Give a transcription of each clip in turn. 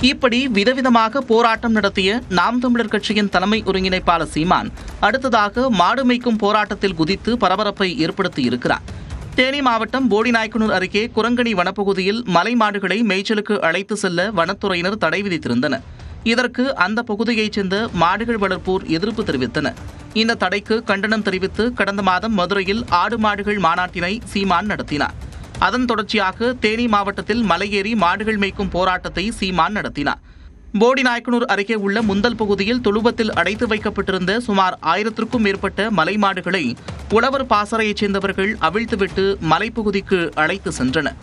இப்படி விதவிதமாக போராட்டம் நடத்திய நாம் தமிழர் கட்சியின் தலைமை ஒருங்கிணைப்பாளர் சீமான் அடுத்ததாக மாடு மேய்க்கும் போராட்டத்தில் குதித்து பரபரப்பை ஏற்படுத்தி இருக்கிறார். தேனி மாவட்டம் போடிநாயக்கனூர் அருகே குரங்கணி வனப்பகுதியில் மலை மாடுகளை மேய்ச்சலுக்கு அழைத்து செல்ல வனத்துறையினர் தடை விதித்திருந்தனர். இதற்கு அந்த பகுதியைச் சேர்ந்த மாடுகள் வளர்ப்போர் எதிர்ப்பு தெரிவித்தனர். இந்த தடைக்கு கண்டனம் தெரிவித்து கடந்த மாதம் மதுரையில் ஆடு மாடுகள் மாநாட்டினை சீமான் நடத்தினார். அதன் தொடர்ச்சியாக தேனி மாவட்டத்தில் மலையேறி மாடுகள் மேய்க்கும் போராட்டத்தை சீமான் நடத்தினார். போடிநாயக்கனூர் அருகே உள்ள முந்தல் பகுதியில் துளுவத்தில் அடைத்து வைக்கப்பட்டிருந்த சுமார் ஆயிரத்திற்கும் மேற்பட்ட மலை மாடுகளை உழவர் பாசறையைச் சேர்ந்தவர்கள் அவிழ்த்துவிட்டு மலைப்பகுதிக்கு அழைத்து சென்றனர்.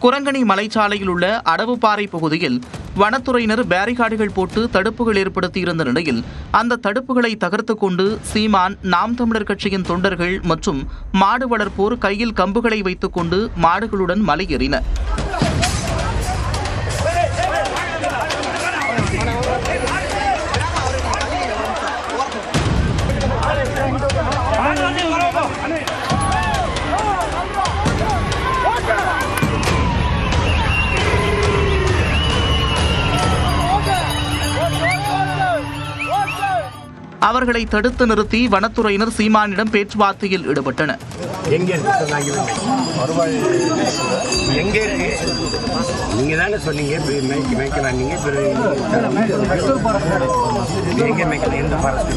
குரங்கணி மலைச்சாலையில் உள்ள அடவுப்பாறை பகுதியில் வனத்துறையினர் பேரிகார்டுகள் போட்டு தடுப்புகள் ஏற்படுத்தியிருந்த நிலையில் அந்த தடுப்புகளை தகர்த்து கொண்டு சீமான் நாம் தமிழர் கட்சியின் தொண்டர்கள் மற்றும் மாடு வளர்ப்போர் கையில் கம்புகளை வைத்துக்கொண்டு மாடுகளுடன் மலையேறினர். அவர்களை தடுத்து நிறுத்தி வனத்துறையினர் சீமானிடம் பேச்சுவார்த்தையில் ஈடுபட்டனர். எங்க இருக்கு சொன்னாங்க எங்க இருக்கு? நீங்க தானே சொன்னீங்க இப்ப மேய்க்க மேய்க்கலாம் நீங்க இப்ப எங்க மேய்க்கலாம் எந்த ஃபாரஸ்ட்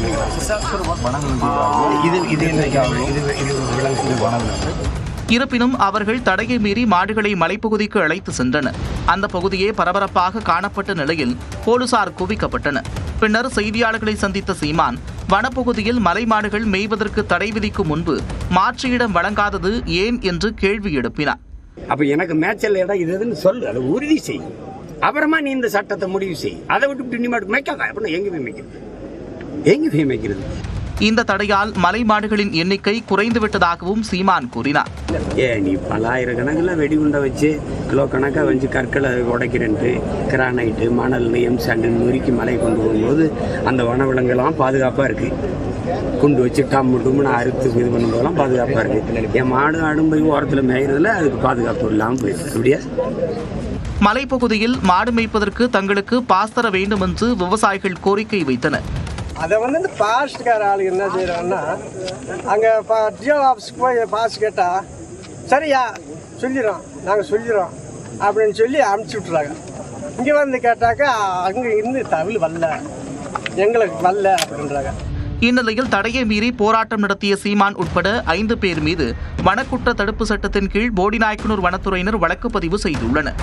இது இது என்ன இது இது விலங்கு இருப்பினும் அவர்கள் தடையை மீறி மாடுகளை மலைப்பகுதிக்கு அழைத்து சென்றனர். அந்த பகுதியே பரபரப்பாக காணப்பட்ட நிலையில் போலீசார் குவிக்கப்பட்டனர். பின்னர் செய்தியாளர்களை சந்தித்த சீமான் வனப்பகுதியில் மலைமாடுகள் மேய்வதற்கு தடை விதிக்கும் முன்பு மாற்று இடம் வழங்காதது ஏன்? என்று கேள்வி எழுப்பினார். அப்ப எனக்கு மேய்ச்சல் இடம் இதுன்னு சொல்லு அதை உறுதி செய். அப்புறமா நீ இந்த சட்டத்தை முடிவு செய். அதை விட்டு மேய்க்காத அப்படின்னா எங்க போய் மேய்க்கிறது எங்க போய் மேய்க்கிறது. இந்த தடையால் மலை மாடுகளின் எண்ணிக்கை குறைந்துவிட்டதாகவும் சீமான் கூறினார். ஏ நீ பல்லாயிரக்கணக்கில் வெடிகுண்டை வச்சு கிலோ கணக்காக வச்சு கற்களை உடைக்கிறன்ட்டு கிரானைட்டு மணல் எம் சாண்டுன்னு நுறுக்கி மலை கொண்டு போகும்போது அந்த வனவிலங்குலாம் பாதுகாப்பாக இருக்குது கொண்டு வச்சு டம் டும்னு அறுத்து இது பண்ணும்போதெல்லாம் பாதுகாப்பாக இருக்குது என் மாடு ஆடும் போய் ஓரத்தில் மேய்றதுல அதுக்கு பாதுகாப்பு இல்லாமல் போயிடுது அப்படியா? மலைப்பகுதியில் மாடு மேய்ப்பதற்கு தங்களுக்கு பாஸ் தர வேண்டும் என்று விவசாயிகள் கோரிக்கை வைத்தனர். அதை வந்து இந்த பாஸ்ட்கார ஆளுங்க என்ன செய்கிறாங்கன்னா அங்கே ஜியோ ஆஃபீஸ்க்கு போய் பாஸ் கேட்டால் சரியா சொல்லிடுறோம் நாங்கள் சொல்லிடுறோம் அப்படின்னு சொல்லி அனுப்பிச்சி விட்றாங்க இங்கே வந்து கேட்டாக்கா அங்கே இருந்து தமிழ் வரல எங்களுக்கு வரல அப்படின்றாங்க. இந்நிலையில் தடையை மீறி போராட்டம் நடத்திய சீமான் உட்பட ஐந்து பேர் மீது வனக்குற்ற தடுப்பு சட்டத்தின் கீழ் போடிநாயக்கனூர் வனத்துறையினர் வழக்கு பதிவு செய்துள்ளனர்.